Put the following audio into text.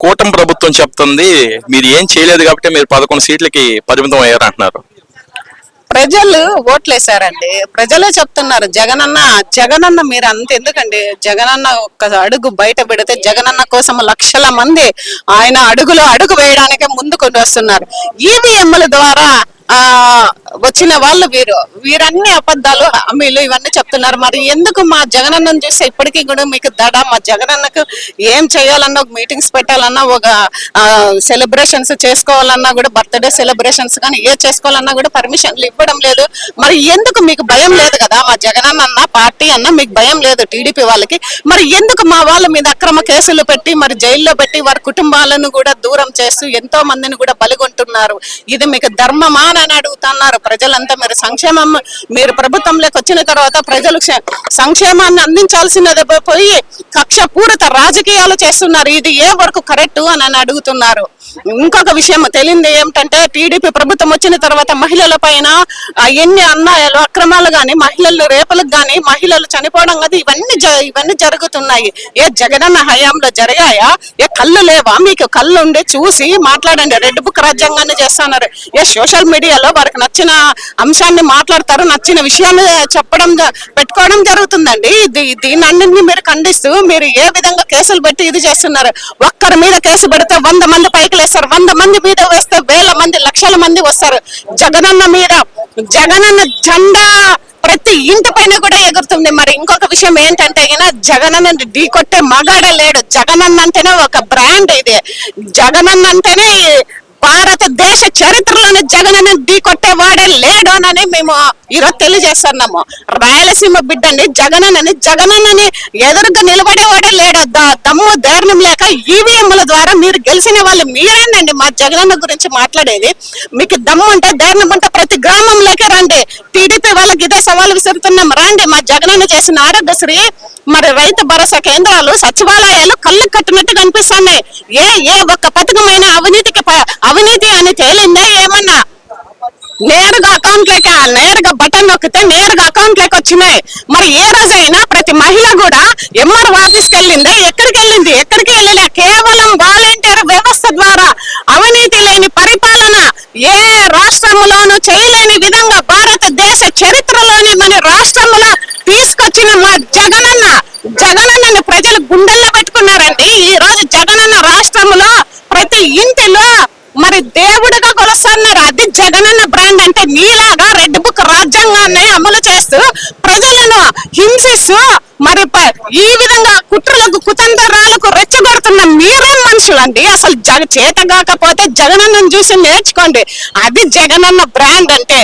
కూటమి ప్రభుత్వం చెప్తుంది మీరు ఏం చేయలేదు కాబట్టి మీరు పదకొండు సీట్లకి పరిమితం అయ్యారు అంటున్నారు ప్రజలు ఓట్లేశారండి. ప్రజలే చెప్తున్నారు జగనన్న జగనన్న మీరు అంత ఎందుకండి? జగనన్న ఒక్క అడుగు బయట పెడితే జగనన్న కోసం లక్షల మంది ఆయన అడుగులో అడుగు వేయడానికే ముందుకు వస్తున్నారు. ఈవీఎంల ద్వారా ఆ వచ్చిన వాళ్ళు వీరు. వీరన్ని అబద్ధాలు హామీలు ఇవన్నీ చెప్తున్నారు. మరి ఎందుకు మా జగనన్నను చూస్తే ఇప్పటికీ కూడా మీకు దడ? మా జగనన్నకు ఏం చేయాలన్నా ఒక మీటింగ్స్ పెట్టాలన్నా ఒక సెలబ్రేషన్స్ చేసుకోవాలన్నా కూడా బర్త్డే సెలబ్రేషన్స్ కానీ ఏ చేసుకోవాలన్నా కూడా పర్మిషన్లు ఇవ్వడం లేదు. మరి ఎందుకు మీకు భయం లేదు కదా? మా జగనన్న అన్న పార్టీ అన్న మీకు భయం లేదు టీడీపీ వాళ్ళకి. మరి ఎందుకు మా వాళ్ళ మీద అక్రమ కేసులు పెట్టి మరి జైల్లో పెట్టి వారి కుటుంబాలను కూడా దూరం చేస్తూ ఎంతో మందిని కూడా బలిగొంటున్నారు? ఇది మీకు ధర్మమా అని అడుగుతున్నారు. ప్రజలంతా మీరు సంక్షేమం మీరు ప్రభుత్వంలోకి వచ్చిన తర్వాత ప్రజలు క్షే- సంక్షేమాన్ని అందించాల్సినది పోయి కక్ష పూరిత రాజకీయాలు చేస్తున్నారు. ఇది ఏ వరకు కరెక్ట్ అని అని అడుగుతున్నారు. ఇంకొక విషయం తెలియంది ఏమిటంటే టీడీపీ ప్రభుత్వం వచ్చిన తర్వాత మహిళల పైన ఎన్ని అన్యాయాలు అక్రమాలు గాని మహిళలు రేపలకు గాని మహిళలు చనిపోవడం కదా ఇవన్నీ జ- ఇవన్నీ జరుగుతున్నాయి. ఏ జగనన్న హయాంలో జరిగాయా? ఏ కళ్ళు లేవా? మీకు కళ్ళు ఉండి చూసి మాట్లాడండి. రెడ్ బుక్ రాజ్యాంగాన్ని చేస్తున్నారు. ఏ సోషల్ మీడియాలో వారికి నచ్చిన అంశాన్ని మాట్లాడతారు నచ్చిన విషయాన్ని చెప్పడం జ- పెట్టుకోవడం జరుగుతుందండి. ఇది దీని అన్నింటినీ మీరు ఖండిస్తూ మీరు ఏ విధంగా కేసులు పెట్టి ఇది చేస్తున్నారు? ఒక్కరి మీద కేసు పెడితే వంద మంది పైకి వేస్తారు వంద మంది మీద వేస్తే వేల మంది లక్షల మంది వస్తారు. జగనన్న మీద జగనన్న జెండా ప్రతి ఇంటి పైన కూడా ఎగురుతుంది. మరి ఇంకొక విషయం ఏంటంటే జగనన్న ఢీ కొట్టే మగాడ లేడు. జగనన్న అంటేనే ఒక బ్రాండ్ ఇది. జగనన్న అంటేనే భారతదేశ చరిత్రలోని జగనన్న ఢీ కొట్టేవాడే లేడోనని మేము ఈరోజు తెలియజేస్తున్నాము. రాయలసీమ బిడ్డని జగనన్నని జగనన్నని ఎదురుగా నిలబడేవాడే లేడు. దమ్ము ధైర్యం లేక ఈవీఎంల ద్వారా మీరు గెలిచిన వాళ్ళు మీరేనండి మా జగనన్న గురించి మాట్లాడేది. మీకు దమ్ము అంటే ధైర్యం అంటే ప్రతి గ్రామంలోకి రండి. టీడీపీ వాళ్ళకి ఇదే సవాల్ విసురుతున్నాం రండి. మా జగనన్న చేసిన ఆరోగ్యశ్రీ మరి రైతు భరోసా కేంద్రాలు సచివాలయాలు కళ్ళు కట్టినట్టు కనిపిస్తున్నాయి. ఏ ఏ ఒక్క పథకమైన అవినీతికి అవినీతి అని తేలిందా ఏమన్నా? నేరుగా అకౌంట్ లెక్క నేరుగా బటన్ నొక్కితే నేరుగా అకౌంట్ లెక్క వచ్చినాయి. మరి ఏ రోజైనా ప్రతి మహిళ కూడా ఎంఆర్ ఆఫీస్కి వెళ్ళిందా ఎక్కడికి వెళ్ళింది? ఎక్కడికి వెళ్ళలే కేవలం వాలంటీర్ వ్యవస్థ ద్వారా అవినీతి లేని పరిపాలన ఏ రాష్ట్రంలోనూ చేయలేని విధంగా భారతదేశ చరిత్రలోనే మన రాష్ట్రంలో తీసుకొచ్చిన మా జగనన్న జగనన్నని ప్రజలు గుండెల్లో పెట్టుకున్నారండి ఈ రోజు జగనన్న రాష్ట్రంలో ప్రతి ఇంటిలో మరి దేవుడిగా కొలుస్తున్నారు అది జగనన్న బ్రాండ్ అంటే మీలాగా రెడ్ బుక్ రాజ్యాంగాన్ని అమలు చేస్తూ ప్రజలను హింసిస్తూ మరి ప- ఈ విధంగా కుట్రలకు కుతంత్రాలకు రెచ్చగొడుతున్న మీరేం మనుషులండి. అసలు జగ చేత కాకపోతే జగనన్నను చూసి నేర్చుకోండి. అది జగనన్న బ్రాండ్ అంటే.